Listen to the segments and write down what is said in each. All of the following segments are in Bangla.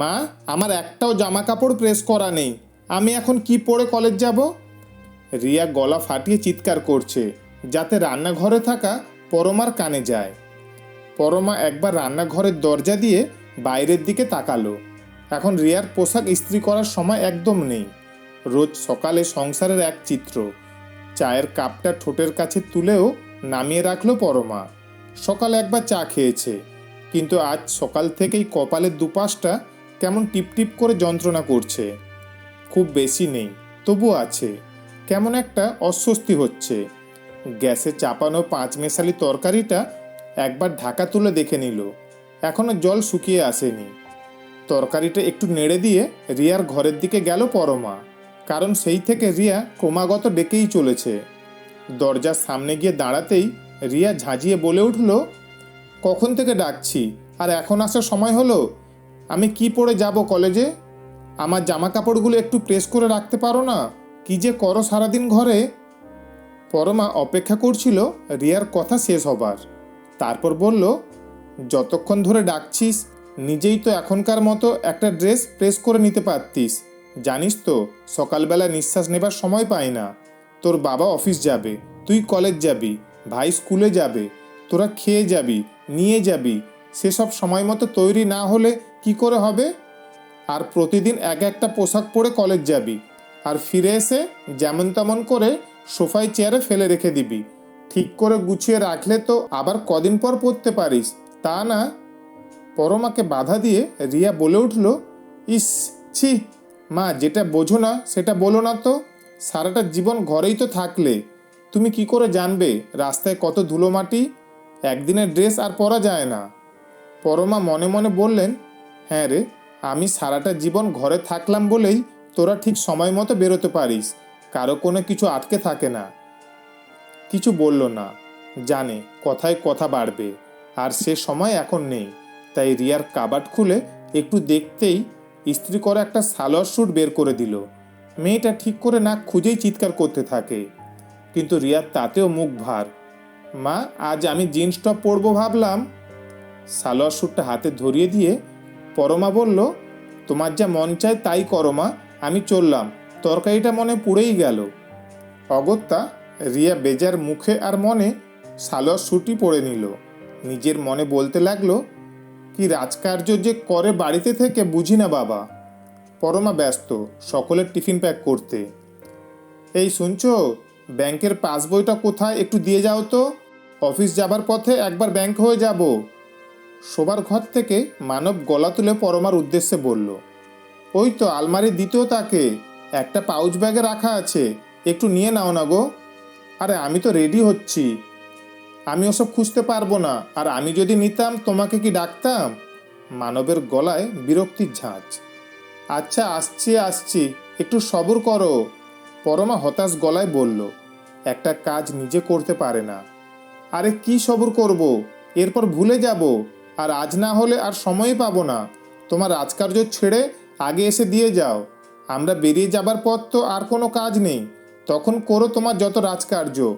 মা, আমার একটাও জামা কাপড় প্রেস করা নেই। আমি এখন কি পরে কলেজ যাব? রিয়া গলা ফাটিয়ে চিৎকার করছে, যাতে রান্নাঘরে থাকা পরমার কানে যায়। পরমা একবার রান্নাঘরের দরজা দিয়ে বাইরের দিকে তাকালো। এখন রিয়ার পোশাক ইস্ত্রি করার সময় একদম নেই। রোজ সকালে সংসারের এক চিত্র, চায়ের কাপটা ঠোঁটের কাছে তুলেও নামিয়ে রাখল পরমা। সকালে একবার চা খেয়েছে, কিন্তু আজ সকাল থেকেই কপালের দুপাশটা কেমন টিপটিপ করে যন্ত্রণা করছে। খুব বেশি নেই তবু আছে। কেমন একটা অস্বস্তি হচ্ছে। গ্যাসে চাপানো পাঁচ মেশালি তরকারিটা একবার ঢাকা তুলে দেখে নিল। এখনও জল শুকিয়ে আসেনি। তরকারিটা একটু নেড়ে দিয়ে রিয়ার ঘরের দিকে গেল পরমা, কারণ সেই থেকে রিয়া ক্রমাগত ডেকেই চলেছে। দরজার সামনে গিয়ে দাঁড়াতেই রিয়া ঝাঁঝিয়ে বলে উঠল, কখন থেকে ডাকছি? আর এখন আসার সময় হলো? আমি কি পরে যাব কলেজে? আমার জামা কাপড়গুলো একটু প্রেস করে রাখতে পারো না? কি যে করো সারাদিন ঘরে? পরমা অপেক্ষা করছিল, রিয়ার কথা শেষ হবার। তারপর বলল, যতক্ষণ ধরে ডাকছিস, নিজেই তো এখনকার মতো একটা ড্রেস প্রেস করে নিতে পারতিস। জানিস তো, সকালবেলা নিঃশ্বাস নেবার সময় পাই না। তোর বাবা অফিস যাবে, তুই কলেজ যাবি, ভাই স্কুলে যাবে, তোরা খেয়ে যাবি, নিয়ে যাবি। সেসব সময় মতো তৈরি না হলে কি করে হবে? আর প্রতিদিন এক একটা পোশাক পরে কলেজ যাবি। আর ফিরে এসে যেমন তেমন করে সোফায় চেয়ারে ফেলে রেখে দিবি। ঠিক করে গুছিয়ে রাখলে তো আবার কদিন পর পরতে পারিস। তা না? পরমাকে বাধা দিয়ে রিয়া বলে উঠল, ইস, ছি, মা, যেটা বোঝো না, সেটা বলো না তো। সারাটা জীবন ঘরেই তো থাকলে। তুমি কি করে জানবে রাস্তায় কত ধুলো মাটি? একদিনের ড্রেস আর পরা যায় না। পরমা মনে মনে বললেন হ্যাঁ রে, আমি সারাটা জীবন ঘরে থাকলাম বলেই তোরা ঠিক সময় মতো বেরোতে পারিস। কারও কোনো কিছু আটকে থাকে না। কিছু বলল না। জানে, কথায় কথা বাড়বে। আর সে সময় এখন নেই। তাই রিয়ার কাবাট খুলে একটু দেখতেই ইস্ত্রি করা একটা সালোয়ার স্যুট বের করে দিল। মেয়েটা ঠিক করে না খুঁজেই চিৎকার করতে থাকে। কিন্তু রিয়ার তাতেও মুখ ভার। মা, আজ আমি জিন্স টপ পরবো ভাবলাম। সালোয়ার স্যুটটা হাতে ধরিয়ে দিয়ে পরমা বলল, তোমার যা মন চায় তাই করো মা, আমি চললাম। তরকারিটা মনে পুড়েই গেল। অগত্যা রিয়া বেজার মুখে আর মনে সালোয়ার স্যুটই পরে নিল। নিজের মনে বলতে লাগল, কি রাজকার্য যে করে বাড়িতে থেকে বুঝি না বাবা। পরমা ব্যস্ত, সকলের টিফিন প্যাক করতে। এই শুনছো, ব্যাংকের পাসবইটা কোথায় একটু দিয়ে যাও তো। অফিস যাবার পথে একবার ব্যাংক হয়ে যাব। শোবার ঘর থেকে মানব গলা তুলে পরমার উদ্দেশ্যে বলল, ওই তো আলমারি দ্বিতীয় তাকে। একটা পাউচ ব্যাগে রাখা আছে। একটু নিয়ে নাও না গো। আরে, আমি তো রেডি হচ্ছি। আমি ওসব খুঁজতে পারব না। আর আমি যদি নিতাম, তোমাকে কি ডাকতাম? মানবের গলায় বিরক্তির ঝাঁঝ আচ্ছা আসছি আসছি। একটু সবর করো। পরমা হতাশ গলায় বলল, একটা কাজ নিজে করতে পারে না। আরে, কি সবর করব? এরপর ভুলে যাব। আর আজ না হলে আর সময় পাবো না। তোমার রাজকার্য ছেড়ে আগে এসে দিয়ে যাও। আমরা বেরিয়ে যাবার পর তো আর কোনো কাজ নেই। তখন করো তোমার যত রাজকার্য।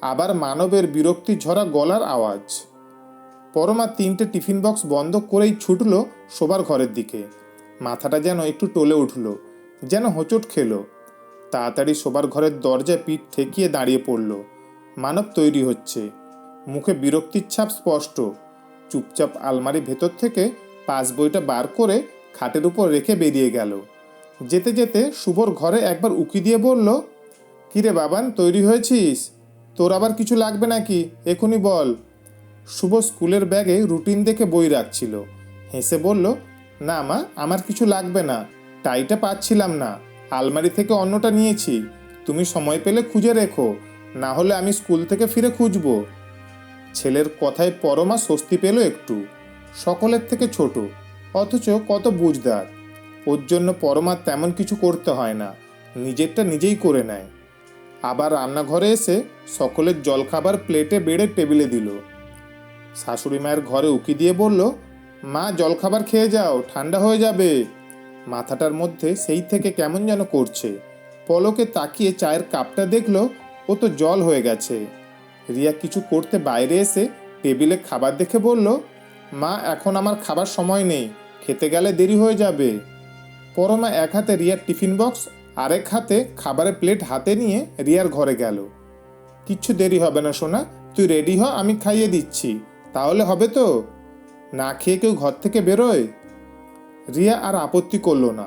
আবার মানবের বিরক্তি ঝরা গলার আওয়াজ। পরমা তিনটে টিফিন বক্স বন্ধ করেই ছুটল শোবার ঘরের দিকে। মাথাটা যেন একটু টলে উঠল, যেন হোঁচট খেলো। তাড়াতাড়ি শোবার ঘরের দরজায় পিঠ ঠেকিয়ে দাঁড়িয়ে পড়ল। মানব তৈরি হচ্ছে। মুখে বিরক্তির ছাপ স্পষ্ট। চুপচাপ আলমারি ভেতর থেকে পাস বইটা বার করে খাটের উপর রেখে বেরিয়ে গেল। যেতে যেতে শুভর ঘরে একবার উকি দিয়ে বলল, কিরে বাবান, তৈরি হয়েছিস? তোর আবার কিছু লাগবে নাকি? এখনই বল। শুভ স্কুলের ব্যাগে রুটিন দেখে বই রাখছিল। হেসে বলল, না মা, আমার কিছু লাগবে না। টাইটা পাচ্ছিলাম না। আলমারি থেকে অন্যটা নিয়েছি। তুমি সময় পেলে খুঁজে রেখো। না হলে আমি স্কুল থেকে ফিরে খুঁজবো। ছেলের কথায় পরমা স্বস্তি পেল একটু। সকলের থেকে ছোট, অথচ কত বুঝদার। ওর জন্য পরমা তেমন কিছু করতে হয় না, নিজেরটা নিজেই করে নেয়। আবার রান্নাঘরে এসে সকলের জলখাবার প্লেটে বেড়ে টেবিলে দিল। শাশুড়ি মায়ের ঘরে উকি দিয়ে বলল, মা, জলখাবার খেয়ে যাও, ঠান্ডা হয়ে যাবে। মাথাটার মধ্যে সেই থেকে কেমন যেন করছে। পলকে তাকিয়ে চায়ের কাপটা দেখল, ও তো জল হয়ে গেছে। রিয়া কিছু করতে বাইরে এসে টেবিলে খাবার দেখে বলল, মা, এখন আমার খাবার সময় নেই, খেতে গেলে দেরি হয়ে যাবে। পরমা এক হাতে রিয়ার টিফিন বক্স, আরেক হাতে খাবারের প্লেট হাতে নিয়ে রিয়ার ঘরে গেল। কিচ্ছু দেরি হবে না সোনা, তুই রেডি হ, আমি খাইয়ে দিচ্ছি, তাহলে হবে তো? না খেয়ে কেউ ঘর থেকে বেরোয়? রিয়া আর আপত্তি করল না।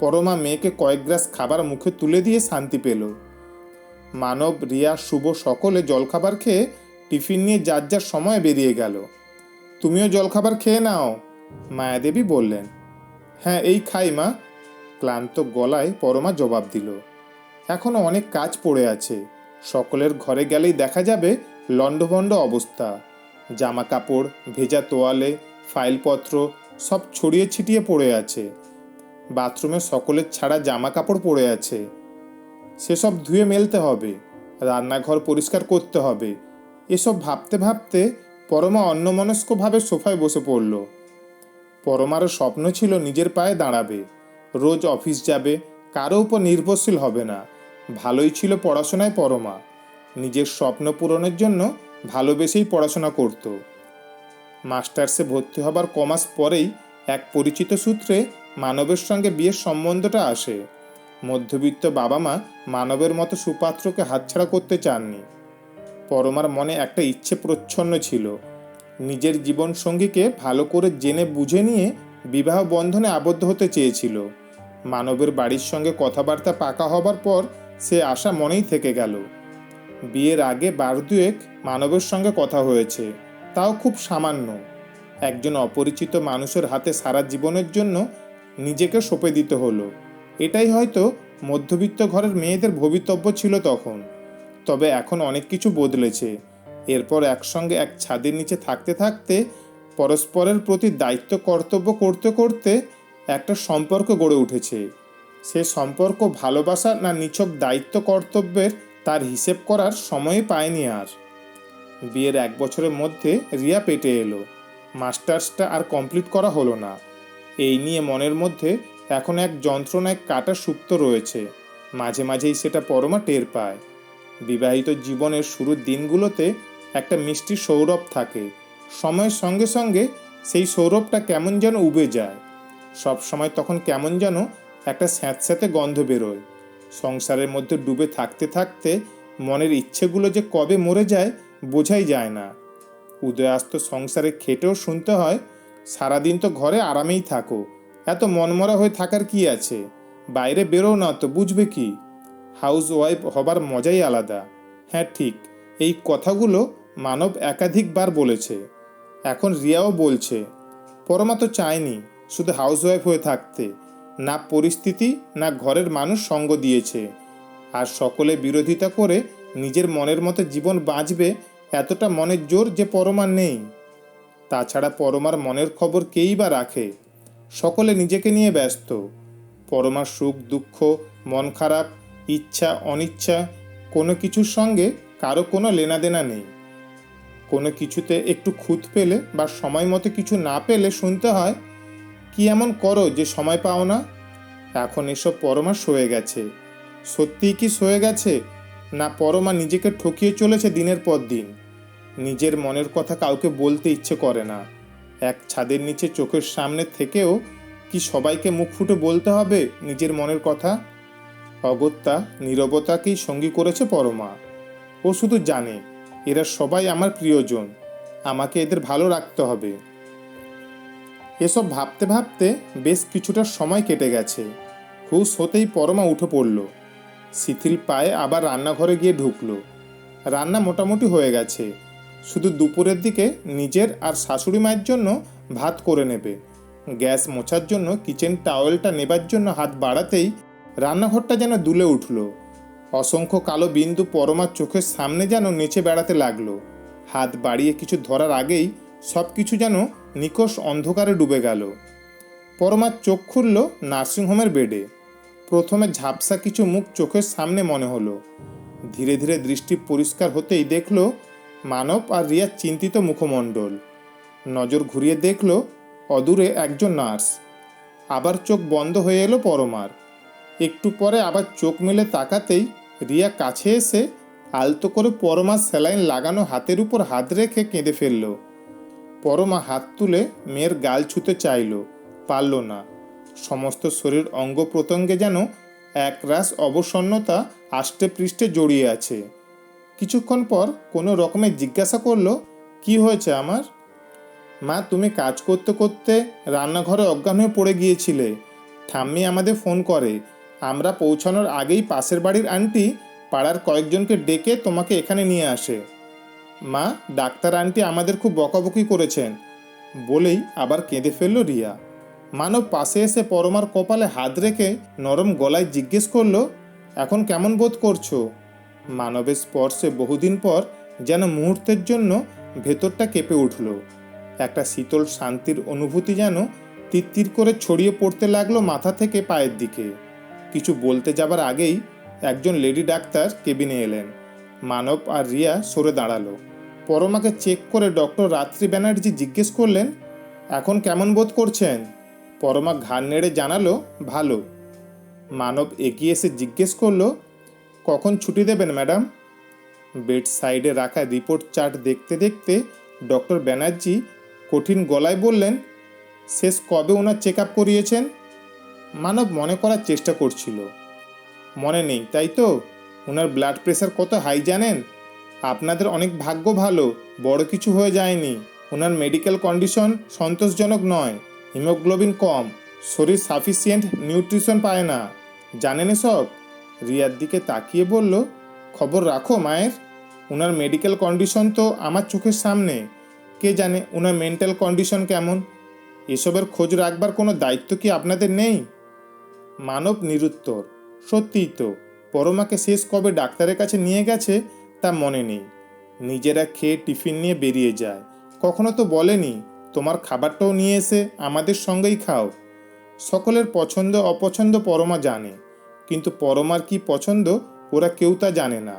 পরমা মেয়েকে কয়েক গ্লাস খাবার মুখে তুলে দিয়ে শান্তি পেল। মানব রিয়া শুভ সকলে জলখাবার খেয়ে টিফিন নিয়ে যার যার সময় বেরিয়ে গেল। তুমিও জলখাবার খেয়ে নাও, মায়াদেবী বললেন। হ্যাঁ এই খাই মা, ক্লান্ত গলায় পরমা জবাব দিল। এখনও অনেক কাজ পড়ে আছে। সকলের ঘরে গেলেই দেখা যাবে লণ্ডভণ্ড অবস্থা। জামা কাপড় ভেজা তোয়ালে, ফাইলপত্র সব ছড়িয়ে ছিটিয়ে পড়ে আছে। বাথরুমে সকলের ছাড়া জামা কাপড় পড়ে আছে। সেসব ধুয়ে মেলতে হবে, রান্নাঘর পরিষ্কার করতে হবে। এসব ভাবতে ভাবতে পরমা অন্যমনস্কভাবে সোফায় বসে পড়ল। পরমারও স্বপ্ন ছিল নিজের পায়ে দাঁড়াবে। রোজ অফিস যাবে, কারও উপর নির্ভরশীল হবে না। ভালোই ছিল পড়াশোনায় পরমা। নিজের স্বপ্ন পূরণের জন্য ভালোবেসেই পড়াশোনা করত। মাস্টার্সে ভর্তি হবার কমাস পরেই এক পরিচিত সূত্রে মানবের সঙ্গে বিয়ের সম্বন্ধটা আসে। মধ্যবিত্ত বাবা মা মানবের মতো সুপাত্রকে হাতছাড়া করতে চাননি। পরমার মনে একটা ইচ্ছে প্রচ্ছন্ন ছিল। নিজের জীবন সঙ্গীকে ভালো করে জেনে বুঝে নিয়ে বিবাহ বন্ধনে আবদ্ধ হতে চেয়েছিল। মানবের বাড়ির সঙ্গে কথাবার্তা পাকা হবার পর সে আশা মনেই থেকে গেল। বিয়ের আগে বার দুয়েক মানবের সঙ্গে কথা হয়েছে, তাও খুব সামান্য। একজন অপরিচিত মানুষের হাতে সারা জীবনের জন্য নিজেকে সঁপে দিতে হলো। এটাই হয়তো মধ্যবিত্ত ঘরের মেয়েদের ভবিতব্য ছিল তখন। তবে এখন অনেক কিছু বদলেছে। এরপর একসঙ্গে এক ছাদের নিচে থাকতে থাকতে পরস্পরের প্রতি দায়িত্ব কর্তব্য করতে করতে একটা সম্পর্ক গড়ে উঠেছে। সে সম্পর্ক ভালোবাসা না নিছক দায়িত্ব কর্তব্যের তার হিসেব করার সময় পায়নি আর। বিয়ের এক বছরের মধ্যে রিয়া পেটে এলো। মাস্টার্সটা আর কমপ্লিট করা হলো না। এই নিয়ে মনের মধ্যে এখন এক যন্ত্রণায় কাটা সুপ্ত রয়েছে। মাঝে মাঝেই সেটা পরমা টের পায়। বিবাহিত জীবনের শুরুর দিনগুলোতে একটা মিষ্টি সৌরভ থাকে। সময়ের সঙ্গে সঙ্গে সেই সৌরভটা কেমন যেন উবে যায়। সব সময় তখন কেমন যেন একটা স্যাঁতস্যাঁতে গন্ধ বেরোয়। সংসারের মধ্যে ডুবে থাকতে থাকতে মনের ইচ্ছেগুলো যে কবে মরে যায় বোঝাই যায় না। উদয়াস্ত সংসারে খেটেও শুনতে হয়, সারাদিন তো ঘরে আরামেই থাকো। এত মনমরা হয়ে থাকার কি আছে? বাইরে বেরো না তো বুঝবে কি? হাউস ওয়াইফ হবার মজাই আলাদা। হ্যাঁ ঠিক। এই কথাগুলো মানব একাধিকবার বলেছে। এখন রিয়াও বলছে, পরমা তো চায়নি শুধু হাউস ওয়াইফ হয়ে থাকতে। না পরিস্থিতি, না ঘরের মানুষ সঙ্গ দিয়েছে। আর সকলে বিরোধিতা করে নিজের মনের মতো জীবন বাঁচবে এতটা মনের জোর যে পরমা নেই। তাছাড়া পরমার মনের খবর কেই বা রাখে? সকলে নিজেকে নিয়ে ব্যস্ত। পরমার সুখ, দুঃখ, মন খারাপ, ইচ্ছা, অনিচ্ছা, কোনো কিছুর সঙ্গে কারও কোনো লেনাদেনা নেই। কোনো কিছুতে একটু খুঁত পেলে বা সময় মতো কিছু না পেলে শুনতে হয়, কি এমন করো যে সময় পাও না? এখন এসব পরমা সয়ে গেছে। সত্যিই কি সয়ে গেছে? না পরমা নিজেকে ঠকিয়ে চলেছে দিনের পর দিন? নিজের মনের কথা কাউকে বলতে ইচ্ছে করে না। এক ছাদের নিচে চোখের সামনে থেকেও কি সবাইকে মুখ ফুটে বলতে হবে নিজের মনের কথা? অগত্যা নীরবতাকেই সঙ্গী করেছে পরমা। ও শুধু জানে, এরা সবাই আমার প্রিয়জন, আমাকে এদের ভালো রাখতে হবে। এসব ভাবতে ভাবতে বেশ কিছুটা সময় কেটে গেছে। হুশ হতেই পরমা উঠে পড়ল। শিথিল পায়ে আবার রান্নাঘরে গিয়ে ঢুকলো। রান্না মোটামুটি হয়ে গেছে। শুধু দুপুরের দিকে নিজের আর শাশুড়ি মায়ের জন্য ভাত করে নেবে। গ্যাস মোছার জন্য কিচেন টাওয়েলটা নেবার জন্য হাত বাড়াতেই রান্নাঘরটা যেন দুলে উঠল। অসংখ্য কালো বিন্দু পরমার চোখের সামনে যেন নেচে বেড়াতে লাগল। হাত বাড়িয়ে কিছু ধরার আগেই সব কিছু যেন নিকষ অন্ধকারে ডুবে গেল। পরমার চোখ খুলল নার্সিংহোমের বেডে। প্রথমে ঝাপসা কিছু মুখ চোখের সামনে মনে হলো। ধীরে ধীরে দৃষ্টি পরিষ্কার হতেই দেখল মানব আর রিয়ার চিন্তিত মুখমণ্ডল। নজর ঘুরিয়ে দেখল, অদূরে একজন নার্স। আবার চোখ বন্ধ হয়ে এলো পরমার। একটু পরে আবার চোখ মেলে তাকাতেই রিয়া কাছে এসে আলতো করে পরমার স্যালাইন লাগানো হাতের উপর হাত রেখে কেঁদে ফেলল। পরমা হাত তুলে মেয়ের গাল ছুতে চাইল, পারল না। সমস্ত শরীর অঙ্গ প্রত্যঙ্গে যেন একরাশ অবসন্নতা আষ্টে পৃষ্ঠে জড়িয়ে আছে। কিছুক্ষণ পর কোনো রকমে জিজ্ঞাসা করল, কি হয়েছে আমার? মা, তুমি কাজ করতে করতে রান্নাঘরে অজ্ঞান হয়ে পড়ে গিয়েছিলে। ঠাম্মি আমাদের ফোন করে, আমরা পৌঁছানোর আগেই পাশের বাড়ির আন্টি পাড়ার কয়েকজনকে ডেকে তোমাকে এখানে নিয়ে আসে। মা, ডাক্তার আন্টি আমাদের খুব বকাবকি করেছেন। বলেই আবার কেঁদে ফেলল রিয়া। মানব পাশে এসে পরমার কপালে হাত রেখে নরম গলায় জিজ্ঞেস করল, এখন কেমন বোধ করছ? মানবের স্পর্শে বহুদিন পর যেন মুহূর্তের জন্য ভেতরটা কেঁপে উঠল। একটা শীতল শান্তির অনুভূতি যেন তিত্তির করে ছড়িয়ে পড়তে লাগল মাথা থেকে পায়ের দিকে। কিছু বলতে যাবার আগেই একজন লেডি ডাক্তার কেবিনে এলেন। মানব আর রিয়া সরে দাঁড়াল। পরমাকে চেক করে ডক্টর রাত্রি ব্যানার্জি জিজ্ঞেস করলেন, এখন কেমন বোধ করছেন? পরমা ঘাড় নেড়ে জানালো, ভালো। মানব এগিয়ে এসে জিজ্ঞেস করল কখন ছুটি দেবেন, ম্যাডাম? বেড সাইডে রাখা রিপোর্ট চার্ট দেখতে দেখতে ডক্টর ব্যানার্জি কঠিন গলায় বললেন, শেষ কবে ওনার চেক আপ করিয়েছেন? মানব মনে করার চেষ্টা করছিল। মনে নেই, তাই তো? ওনার ব্লাড প্রেশার কত হাই জানেন? আপনাদের অনেক ভাগ্য ভালো, বড় কিছু হয়ে যায়নি। ওনার মেডিকেল কন্ডিশন সন্তোষজনক নয়, হিমোগ্লোবিন কম, শরীর সাফিসিয়েন্ট নিউট্রিশন পায় না। জানেন এসব? রিয়ার দিকে তাকিয়ে বলল, খবর রাখো মায়ের ওনার মেডিকেল কন্ডিশন তো আমার চোখের সামনে। কে জানে ওনার মেন্টাল কন্ডিশন কেমন? এসবের খোঁজ রাখবার কোনো দায়িত্ব কি আপনাদের নেই? মানব নিরুত্তর। সত্যিই তো, পরমাকে শেষ কবে ডাক্তারের কাছে নিয়ে গেছে তা মনে নেই। নিজেরা খেয়ে টিফিন নিয়ে বেরিয়ে যায়। কখনো তো বলেনি, তোমার খাবারটাও নিয়ে এসে আমাদের সঙ্গেই খাও। সকলের পছন্দ অপছন্দ পরমা জানে। কিন্তু পরমার কি পছন্দ, ওরা কেউ তা জানে না।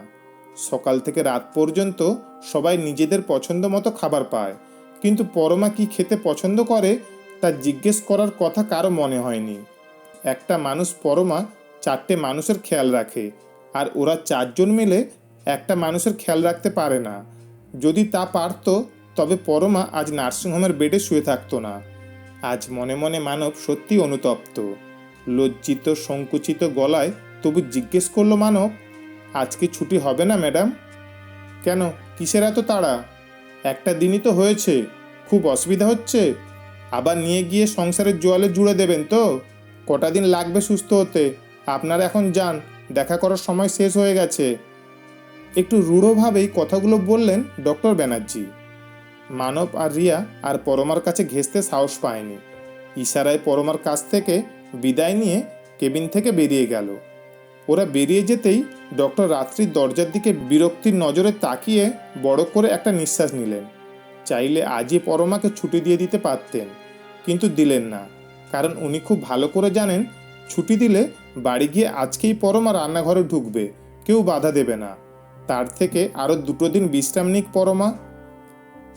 সকাল থেকে রাত পর্যন্ত সবাই নিজেদের পছন্দ মতো খাবার পায়। কিন্তু পরমা কি খেতে পছন্দ করে, তা জিজ্ঞেস করার কথা কারও মনে হয়নি। একটা মানুষ পরমা চারটে মানুষের খেয়াল রাখে, আর ওরা চারজন মিলে একটা মানুষের খেয়াল রাখতে পারে না। যদি তা পারত, তবে পরমা আজ নার্সিংহোমের বেডে শুয়ে থাকতো না। আজ মনে মনে মানব সত্যি অনুতপ্ত। লজ্জিত, সংকুচিত গলায় তবু জিজ্ঞেস করল, মানব, আজকে ছুটি হবে না, ম্যাডাম? কেন? কিসের এত তাড়া? একটা দিনই তো হয়েছে, খুব অসুবিধা হচ্ছে। আবার নিয়ে গিয়ে সংসারের জোয়ালে জুড়ে দেবেন তো? কটা দিন লাগবে সুস্থ হতে? আপনারা এখন যান, দেখা করার সময় শেষ হয়ে গেছে। একটু রূঢ়ভাবেই কথাগুলো বললেন ডক্টর ব্যানার্জি। মানব আর রিয়া আর পরমার কাছে ঘেঁষতে সাহস পায়নি। ইশারায় পরমার কাছ থেকে বিদায় নিয়ে কেবিন থেকে বেরিয়ে গেল। ওরা বেরিয়ে যেতেই ডক্টর রাত্রির দরজার দিকে বিরক্তির নজরে তাকিয়ে বড় করে একটা নিঃশ্বাস নিলেন। চাইলে আজই পরমাকে ছুটি দিয়ে দিতে পারতেন, কিন্তু দিলেন না, কারণ উনি খুব ভালো করে জানেন ছুটি দিলে বাড়ি গিয়ে আজকেই পরমা রান্নাঘরে ঢুকবে, কেউ বাধা দেবে না। তার থেকে আরও দুটো দিন বিশ্রাম নিক পরমা।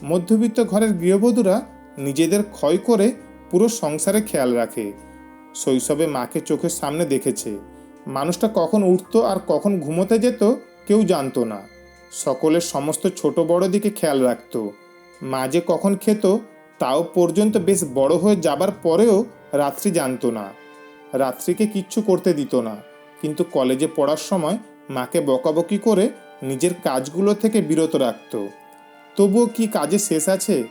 মধ্যবিত্ত ঘরের গৃহবধূরা নিজেদের ক্ষয় করে পুরো সংসারে খেয়াল রাখে। শৈশবে মাকে চোখের সামনে দেখেছে। মানুষটা কখন উঠতো আর কখন ঘুমোতে যেত কেউ জানতো না। সকলের সমস্ত ছোট বড় দিকে খেয়াল রাখত। মা যে কখন খেত তাও পর্যন্ত বেশ বড় হয়ে যাবার পরেও রাত্রি জানতো না। রাত্রিকে কিচ্ছু করতে দিত না। কিন্তু কলেজে পড়ার সময় মাকে বকাবকি করে নিজের কাজগুলো থেকে বিরত রাখত। তবুও কি কাজে শেষ আছে?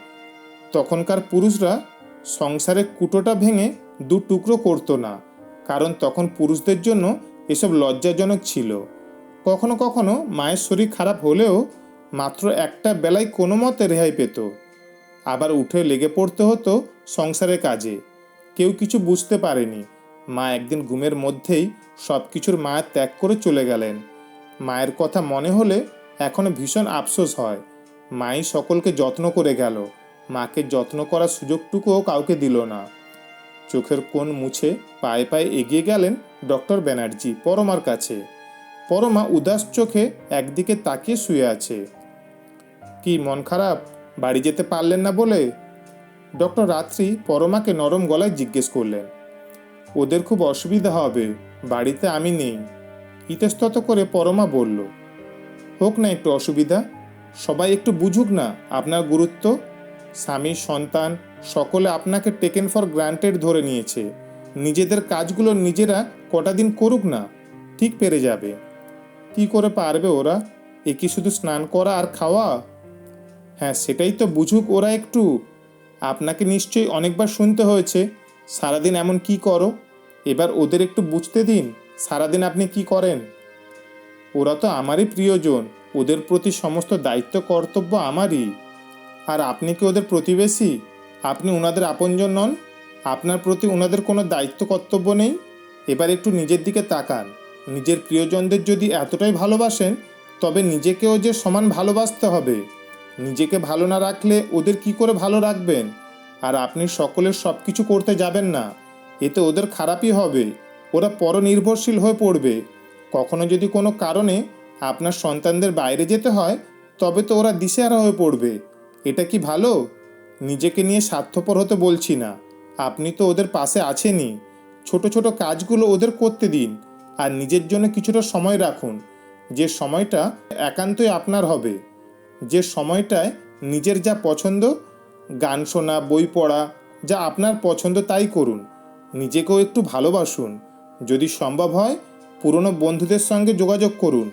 তখনকার পুরুষরা সংসারে কুটোটা ভেঙে দু টুকরো করতো না, কারণ তখন পুরুষদের জন্য এসব লজ্জাজনক ছিল। কখনো কখনো মায়ের শরীর খারাপ হলেও মাত্র একটা বেলায় কোনো মতে রেহাই পেত। আবার উঠে লেগে পড়তে হতো সংসারের কাজে। কেউ কিছু বুঝতে পারেনি। মা একদিন ঘুমের মধ্যেই সব কিছুর মায়ের ত্যাগ করে চলে গেলেন। মায়ের কথা মনে হলে এখনও ভীষণ আফসোস হয়। মাই সকলকে যত্ন করে গেল। মাকে যত্ন করার সুযোগটুকুও কাউকে দিল না। চোখের কোণ মুছে পায়ে পায়ে এগিয়ে গেলেন ডক্টর ব্যানার্জি পরমার কাছে। পরমা উদাস চোখে একদিকে তাকিয়ে শুয়ে আছে। কি মন খারাপ? বাড়ি যেতে পারলেন না বলে? ডক্টর রাত্রি পরমাকে নরম গলায় জিজ্ঞেস করলেন। ওদের খুব অসুবিধা হবে, বাড়িতে আমি নেই। ইতস্তত করে পরমা বলল, হোক না একটু অসুবিধা, সবাই একটু বুঝুক না, আপনার গুরুত্ব। স্বামী, সন্তান সকলে আপনাকে টেকেন ফর গ্রান্টেড ধরে নিয়েছে। নিজেদের কাজগুলো নিজেরা কটা দিন করুক না, ঠিক পেরে যাবে। কি করে পারবে ওরা? এ কি শুধু স্নান করা আর খাওয়া? হ্যাঁ সেটাই তো বুঝুক ওরা একটু। আপনাকে নিশ্চয়ই অনেকবার শুনতে হয়েছে, সারাদিন এমন কি করো? এবার ওদের একটু বুঝতে দিন, সারাদিন আপনি কি করেন? ওরা তো আমারই প্রিয়জন, ওদের প্রতি সমস্ত দায়িত্ব কর্তব্য আমারই। আর আপনি কি ওদের প্রতিবেশী? আপনি ওনাদের আপনজন নন। আপনার প্রতি ওনাদের কোনো দায়িত্ব, কর্তব্য নেই। এবার একটু নিজের দিকে তাকান। নিজের প্রিয়জনদের যদি এতটাই ভালোবাসেন, তবে নিজেকেও যে সমান ভালোবাসতে হবে। নিজেকে ভালো না রাখলে ওদের কি করে ভালো রাখবেন? আর আপনি সকলের সব কিছু করতে যাবেন না। এতে ওদের খারাপই হবে। ওরা পরনির্ভরশীল হয়ে পড়বে। কখনো যদি কোনো কারণে আপনার সন্তানদের বাইরে যেতে হয়, তবে তো ওরা দিশেহারা হয়ে পড়বে। এটা কি ভালো? নিজেকে নিয়ে স্বার্থপর হতে বলছি না। আপনি তো ওদের পাশে আছেনই। ছোট ছোট কাজগুলো ওদের করতে দিন আর নিজের জন্য কিছুটা সময় রাখুন। যে সময়টা একান্তই আপনার হবে। যে সময়টায় নিজের যা পছন্দ, গান শোনা, বই পড়া, যা আপনার পছন্দ তাই করুন। নিজেকেও একটু ভালোবাসুন। যদি সম্ভব হয়, পুরনো বন্ধুদের সঙ্গে যোগাযোগ করুন।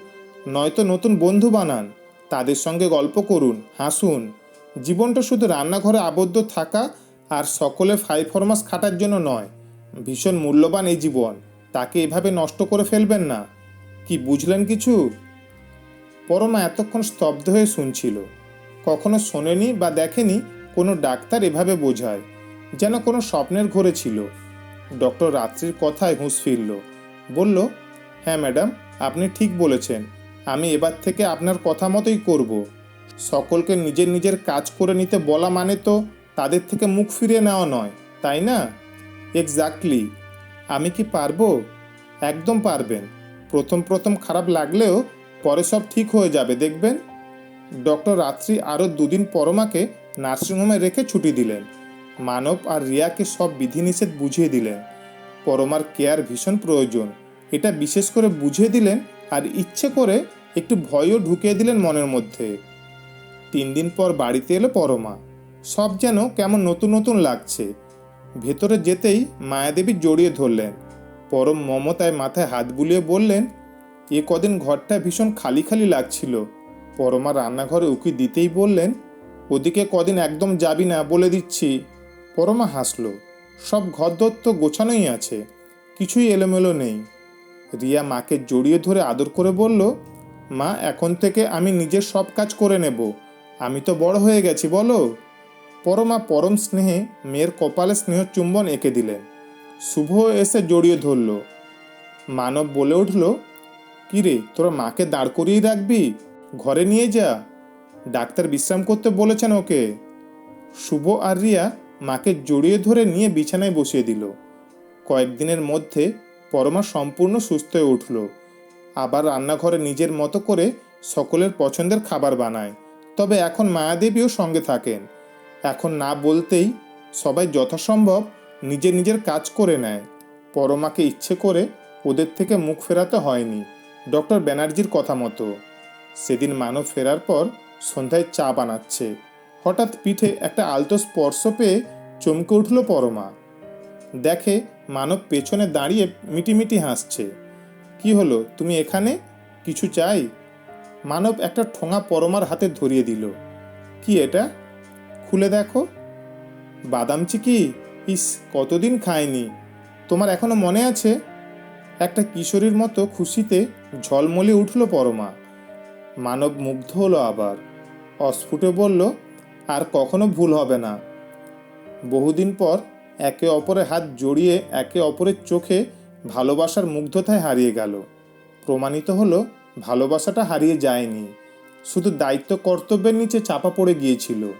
নয়তো নতুন বন্ধু বানান। তাদের সঙ্গে গল্প করুন, হাসুন। জীবনটা শুধু রান্নাঘরে আবদ্ধ থাকা আর সকলে ফাই ফরমাস খাটার জন্য নয়। ভীষণ মূল্যবান এই জীবন। তাকে এভাবে নষ্ট করে ফেলবেন না। কি বুঝলেন কিছু? পরমা এতক্ষণ স্তব্ধ হয়ে শুনছিল। কখনো শোনেনি বা দেখেনি কোনো ডাক্তার এভাবে বোঝায়, যেন কোনো স্বপ্নের ঘরে ছিল। ডক্টর রাত্রির কথায় হুঁশ ফিরল। বলল হ্যাঁ ম্যাডাম, আপনি ঠিক বলেছেন। আমি এবার থেকে আপনার কথা মতোই করব। সকলকে নিজের নিজের কাজ করে নিতে বলা মানে তো তাদের থেকে মুখ ফিরিয়ে নেওয়া নয়, তাই না? এক্স্যাক্টলি আমি কি পারব? একদম পারবেন। প্রথম প্রথম খারাপ লাগলেও পরে সব ঠিক হয়ে যাবে, দেখবেন? ডক্টর রাত্রি আরও দুদিন পরমাকে নার্সিংহোমে রেখে ছুটি দিলেন। মানব আর রিয়াকে সব বিধিনিষেধ বুঝিয়ে দিলেন। পরমার কেয়ার ভীষণ প্রয়োজন। এটা বিশেষ করে বুঝিয়ে দিলেন আর ইচ্ছে করে একটু ভয়ও ঢুকিয়ে দিলেন মনের মধ্যে। তিন দিন পর বাড়িতে এলো পরমা। সব যেন কেমন নতুন নতুন লাগছে। ভেতরে যেতেই মায়াদেবী জড়িয়ে ধরলেন। পরম মমতায় মাথায় হাত বুলিয়ে বললেন, এ কদিন ঘরটা ভীষণ খালি খালি লাগছিল। পরমা রান্নাঘরে উকি দিতেই বললেন, ওদিকে কদিন একদম যাবি না বলে দিচ্ছি। পরমা হাসল, সব ঘরদর তো গোছানোই আছে, কিছুই এলোমেলো নেই। রিয়া মাকে জড়িয়ে ধরে আদর করে বলল, মা, এখন থেকে আমি নিজের সব কাজ করে নেব। আমি তো বড় হয়ে গেছি, বলো। পরমা পরম স্নেহে মেয়ের কপালে স্নেহ চুম্বন এঁকে দিলেন। শুভ এসে জড়িয়ে ধরল। মানব বলে উঠল, কিরে, তোরা মাকে দাঁড় করিয়েই রাখবি? ঘরে নিয়ে যা। ডাক্তার বিশ্রাম করতে বলেছেন ওকে। শুভ আর রিয়া মাকে জড়িয়ে ধরে নিয়ে বিছানায় বসিয়ে দিল। কয়েকদিনের মধ্যে পরমা সম্পূর্ণ সুস্থ হয়ে উঠল। আবার রান্নাঘরে নিজের মতো করে সকলের পছন্দের খাবার বানায়। তবে এখন মায়াদেবীও সঙ্গে থাকেন। এখন না বলতেই সবাই যথাসম্ভব নিজের নিজের কাজ করে নেয়। পরমাকে ইচ্ছে করে ওদের থেকে মুখ ফেরাতে হয়নি ডক্টর ব্যানার্জির কথা মতো। সেদিন মানব ফেরার পর সন্ধ্যায় চা বানাচ্ছে। হঠাৎ পিঠে একটা আলতো স্পর্শ পেয়ে চমকে উঠল পরমা। দেখে মানব পেছনে দাঁড়িয়ে মিটিমিটি হাসছে। কি হলো? তুমি এখানে? কিছু চাই? মানব একটা ঠোঙা পরমার হাতে ধরিয়ে দিল। কি এটা? খুলে দেখো। বাদাম চিকি? ইস, কতদিন খায়নি। তোমার এখনও মনে আছে? একটা কিশোরীর মতো খুশিতে ঝলমলে উঠল পরমা। মানব মুগ্ধ হলো আবার। অস্ফুটে বলল, আর কখনো ভুল হবে না। বহুদিন পর একে অপরের হাত জড়িয়ে একে অপরের চোখে ভালোবাসার মুগ্ধতায় হারিয়ে গেল। প্রমাণিত হলো ভালোবাসাটা হারিয়ে যায়নি, শুধু দায়িত্ব কর্তব্যের নিচে চাপা পড়ে গিয়েছিল।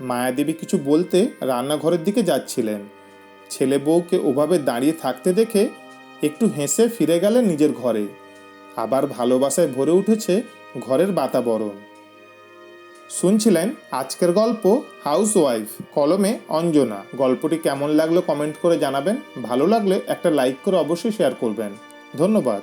মায়াদেবী কিছু বলতে রান্নাঘরের দিকে যাচ্ছিলেন। ছেলে বউকে ওভাবে দাঁড়িয়ে থাকতে দেখে একটু হেসে ফিরে গেলেন নিজের ঘরে। আবার ভালোবাসায় ভরে উঠেছে ঘরের বাতাবরণ। শুনছিলেন আজকের গল্প হাউস ওয়াইফ কলমে অঞ্জনা। গল্পটি কেমন লাগল কমেন্ট করে জানাবেন। ভালো লাগলে একটা লাইক করে অবশ্যই শেয়ার করবেন। ধন্যবাদ।